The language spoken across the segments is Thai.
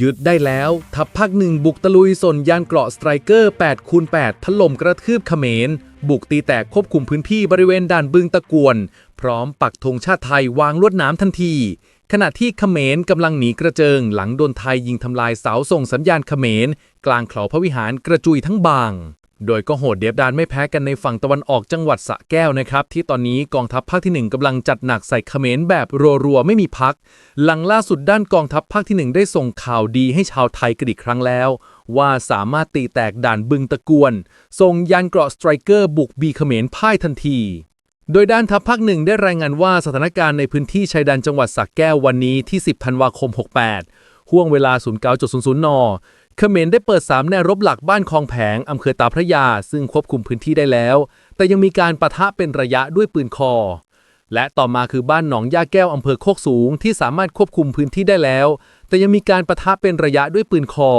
ยึดได้แล้ว ทัพภาคหนึ่งบุกตะลุยสนยานเกราะสไตรเกอร์8คูณ8ถล่มกระทืบเขมร บุกตีแตกควบคุมพื้นที่บริเวณด่านบึงตะกวน พร้อมปักธงชาติไทยวางลวดน้ำทันที ขณะที่เขมรกำลังหนีกระเจิง หลังโดนไทยยิงทำลายเสาส่งสัญญาณเขมร กลางเขาพระวิหารกระจุยทั้งบาง โดยก็โหดเดียบดานไม่แพ้กันในฝั่งตะวันออกจังหวัดสระแก้วนะครับ ที่ตอนนี้กองทัพภาคที่ 1กำลังจัดหนักใส่เขมรแบบรัวๆ ไม่มีพัก หลังล่าสุดด้านกองทัพภาคที่ 1 ได้ส่งข่าวดีให้ชาวไทยกันอีกครั้งแล้ว ว่าสามารถตีแตกด่านบึงตะกวนส่งยานเกราะสไตรเกอร์บุกบีเขมรพ่ายทันทีโดยด้านทัพภาคหนึ่งได้รายงานว่าสถานการณ์ในพื้นที่ชายแดนจังหวัดสระแก้ววันนี้ที่ 10 ธันวาคม 68 ห่วงเวลา 09.00 น เขมรได้เปิด 3 แนวรบหลักบ้านคลองแผงอำเภอตาพระยา ซึ่งควบคุมพื้นที่ได้แล้ว แต่ยังมีการปะทะเป็นระยะด้วยปืนคอ และต่อมาคือบ้านหนองย่าแก้วอำเภอโคกสูง ที่สามารถควบคุมพื้นที่ได้แล้ว แต่ยังมีการปะทะเป็นระยะด้วยปืนคอ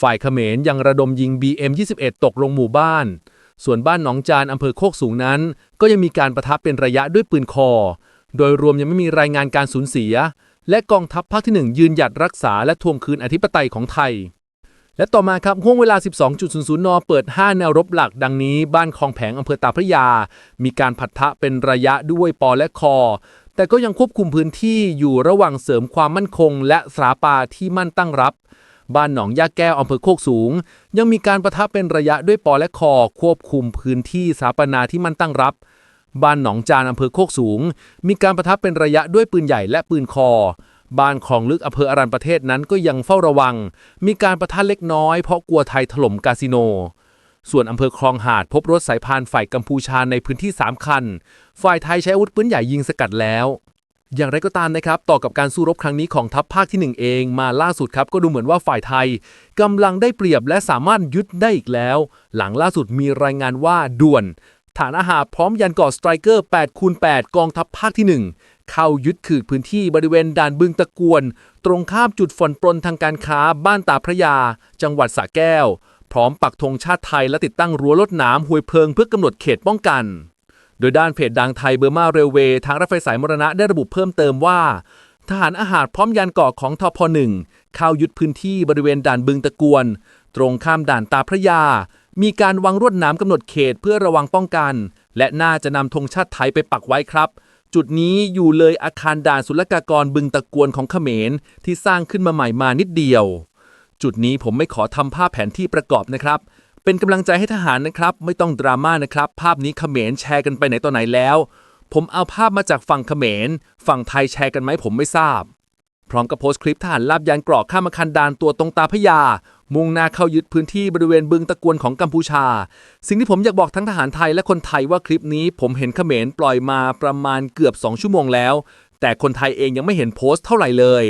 ฝ่ายเขมรยังระดมยิง BM21 ตกลงหมู่บ้าน ส่วนบ้านหนองจานอำเภอโคกสูงนั้น ก็ยังมีการประทับเป็นระยะด้วยปืนคอ โดยรวมยังไม่มีรายงานการสูญเสีย และกองทัพภาคที่ 1 ยืนหยัดรักษาและทวงคืนอธิปไตยของไทย และต่อมาครับห่วงเวลา 12.00 น เปิด 5 แนวรบหลักดังนี้ บ้านคลองแผงอำเภอตาพระยา มีการผัดทะเป็นระยะด้วยปอและคอ แต่ก็ยังควบคุมพื้นที่อยู่ระหว่างเสริมความมั่นคง และสาปาที่มั่นตั้งรับ บ้านหนองยาแก้วอำเภอโคกสูง ยังมีการประทับเป็นระยะด้วยปอและคอ ควบคุมพื้นที่สาปนาที่มั่นตั้งรับบ้านหนองจานอำเภอโคกสูง มีการประทับเป็นระยะด้วยปืนใหญ่และปืนคอ บ้านคลองลึกอำเภออรัญประเทศนั้นก็ยังเฝ้าระวัง มีการประทะเล็กน้อย เพราะกลัวไทยถล่มคาสิโน ส่วนอำเภอคลองหาดพบรถสายพานฝ่ายกัมพูชาในพื้นที่ 3 คัน ฝ่ายไทยใช้อาวุธปืนใหญ่ยิงสกัดแล้ว อย่างไรก็ตามนะครับ ต่อกับการสู้รบครั้งนี้ของทัพภาคที่ 1 เองมาล่าสุดครับ ก็ดูเหมือนว่าฝ่ายไทยกำลังได้เปรียบและสามารถยึดได้อีกแล้ว หลังล่าสุดมีรายงานว่าด่วนฐานอาหารพร้อมยันก่อสไตรเกอร์8คูณ8กองทัพภาคที่ 1 เข้ายึดขืดพื้นที่บริเวณด่านบึงตะกวน ตรงข้ามจุดฝนปรนทางการค้าบ้านตาพระยา จังหวัดสระแก้ว พร้อมปักธงชาติไทยและติดตั้งรั้วลดน้ำห้วยเพลิงเพื่อกำหนดเขตป้องกัน โดยด้านเพจดังไทยเบอร์มาเรลเวย์ทางรถไฟสายมรณะได้ระบุเพิ่มเติมว่า ทหารอาหารพร้อมยานเกาะของทพหนึ่งเข้ายึดพื้นที่บริเวณด่านบึงตะกวน ตรงข้ามด่านตาพระยา มีการวางรวดหน้ำกำหนดเขตเพื่อระวังป้องกัน และน่าจะนำธงชาติไทยไปปักไว้ครับ จุดนี้อยู่เลยอาคารด่านศุลกากรบึงตะกวนของเขมรที่สร้างขึ้นมาใหม่มานิดเดียว จุดนี้ผมไม่ขอทำภาพแผนที่ประกอบนะครับ เป็นกำลังใจให้ทหารนะครับ ไม่ต้องดราม่านะครับ ภาพนี้เขมรแชร์กันไปไหนต่อไหนแล้ว ผมเอาภาพมาจากฝั่งเขมร ฝั่งไทยแชร์กันไหมผมไม่ทราบ พร้อมกับโพสต์คลิปทหารลาบยานเกรอกข้ามคารด่านตัวตรงตาพยา มุ่งหน้าเข้ายึดพื้นที่บริเวณบึงตะกวนของกัมพูชา สิ่งที่ผมอยากบอกทั้งทหารไทยและคนไทยว่าคลิปนี้ผมเห็นเขมรปล่อยมาประมาณเกือบ 2 ชั่วโมงแล้ว แต่คนไทยเองยังไม่เห็นโพสต์เท่าไหร่เลย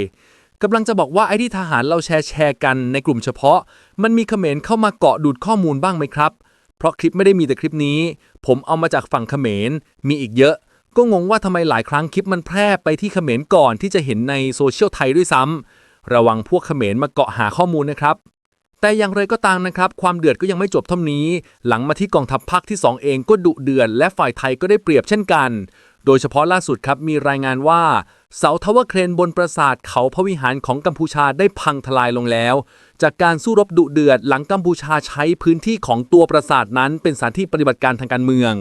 กำลังจะบอกว่าไอ้ที่ทหารเราแชร์แชร์กันในกลุ่มเฉพาะ มันมีเขมรเข้ามาเกาะดูดข้อมูลบ้างไหมครับ เพราะคลิปไม่ได้มีแต่คลิปนี้ ผมเอามาจากฝั่งเขมรมีอีกเยอะ ก็งงว่าทำไมหลายครั้งคลิปมันแพร่ไปที่เขมรก่อนที่จะเห็นในโซเชียลไทยด้วยซ้ำระวังพวกเขมรมาเกาะหาข้อมูลนะครับ แต่อย่างไรก็ตามนะครับ ความเดือดก็ยังไม่จบเท่านี้ หลังมาที่กองทัพภาคที่ 2 เองก็ดุเดือดและฝ่ายไทยก็ได้เปรียบเช่นกัน โดยเฉพาะล่าสุดครับมีรายงานว่า เสาทาวเวอร์เครนบนปราสาทเขาพระวิหารของกัมพูชาได้พังทลายลงแล้ว จากการสู้รบดุเดือดหลังกัมพูชาใช้พื้นที่ของตัวปราสาทนั้น เป็นสถานที่ปฏิบัติการทางการเมือง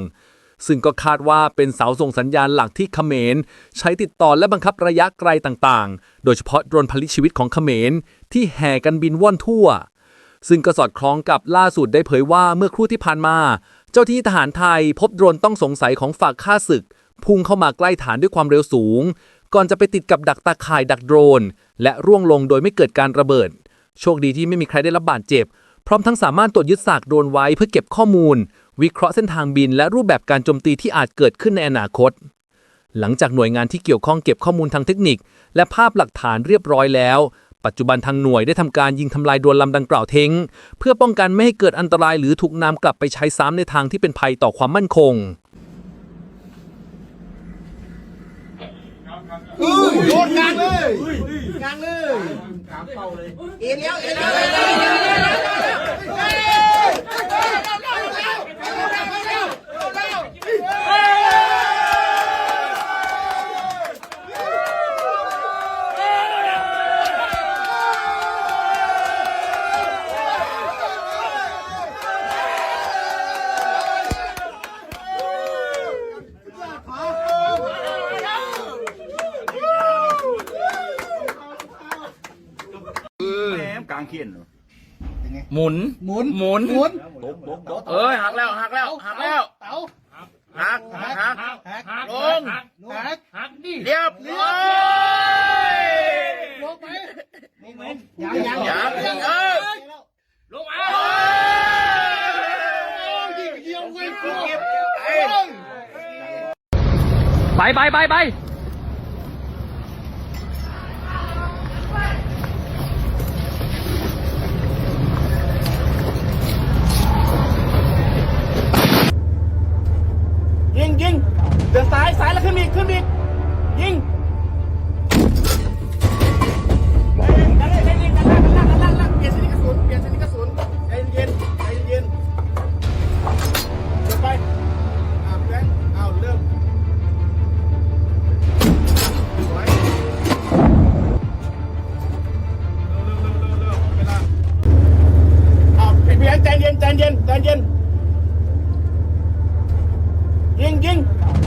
ซึ่งก็คาดว่าเป็นเสาส่งสัญญาณหลักที่เขมร ใช้ติดต่อและบังคับระยะไกลต่างๆ โดยเฉพาะโดรนผลิตชีวิตของเขมร ที่แห่กันบินว่อนทั่ว ซึ่งก็สอดคล้องกับล่าสุดได้เผยว่าเมื่อครู่ที่ผ่านมา เจ้าที่ทหารไทยพบโดรนต้องสงสัยของฝากฆ่าศึก พุ่งเข้ามาใกล้ฐานด้วยความเร็วสูง ก่อนจะไปติดกับดักตาข่ายดักโดรน และร่วงลงโดยไม่เกิดการระเบิด โชคดีที่ไม่มีใครได้รับบาดเจ็บ พร้อมทั้งสามารถตรวจยึดซากโดรนไว้เพื่อเก็บข้อมูล วิเคราะห์เส้นทางบินและรูปแบบการโจมตีที่อาจเกิดขึ้นในอนาคต หลังจากหน่วยงานที่เกี่ยวข้องเก็บข้อมูลทางเทคนิค และภาพหลักฐานเรียบร้อยแล้ว ปัจจุบันทางหน่วยได้ทำการยิงทำลายโดรนลำดังกล่าวทิ้ง เพื่อป้องกันไม่ให้เกิดอันตรายหรือถูกนำกลับไปใช้ซ้ำในทางที่เป็นภัยต่อความมั่นคงโดนกลางเลยกลางเลยกลางเป้าเลยเอ็นแล้วเอ็นแล้ว เอ็นแล้วางเขียนเหรอหมุน หมุนหมุน หมุนบกบกบกเอ้ยหักแล้วหักแล้วหักแล้วเต๋าหักหักหักลงหักหักดิเรียบร้อยลงไหมลงไหมยังยังยังยังเออลงมายิงเดียวเว้ยไปไปไปไป นใจเย็นใจเย็นยิงยิง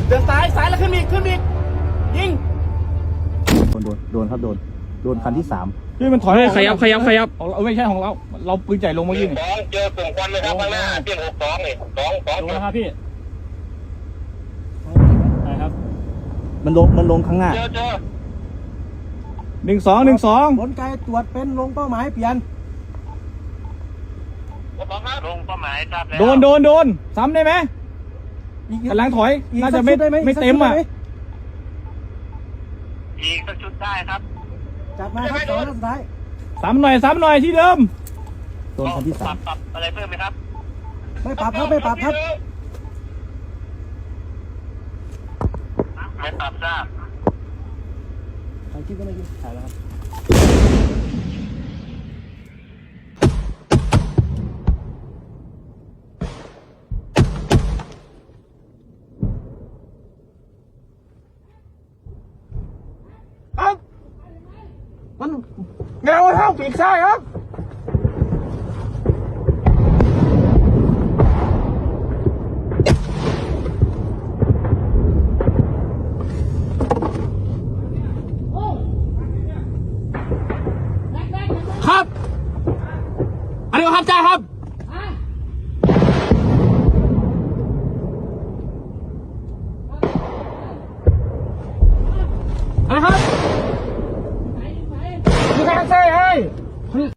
เดินซ้ายซ้ายแล้วขึ้นอีกขึ้นอีกยิงโดนโดนโดนครับโดนโดนคันที่สามพี่มันถอยขยับขยับขยับ ของเราไม่ใช่ของเรา เราปืนใหญ่ลงเมื่อกี้นี่ สองเจอกลุ่มควันเลยครับข้างหน้าเตี้ยนหกสองนี่สองสองลงแล้วครับพี่ใช่ครับมันลงมันลงข้างหน้า เจอเจอหนึ่งสองหนึ่งสองผลการตรวจเป็นลงเป้าหมายเปลี่ยนสองครับ ลงเป้าหมายทราบแล้วโดนโดนโดนซ้ำได้ไหมกำลังถอย น่าจะไม่ไม่เต็มอะ อีกสักชุดได้ครับ จัดมาครับสองนัดสุดท้ายซ้ำหน่อยซ้ำหน่อยที่เดิมโดนคันที่ปสารัมบปรับอะไรเพิ่มไหมครับ ไม่ปรับครับไม่ปรับครับไม่ปรับทราบถ่ายคลิปก็ไม่กินถ่ายแล้วครับ ปีกซ้ายครับครับอันนี้ครับจ้าครับ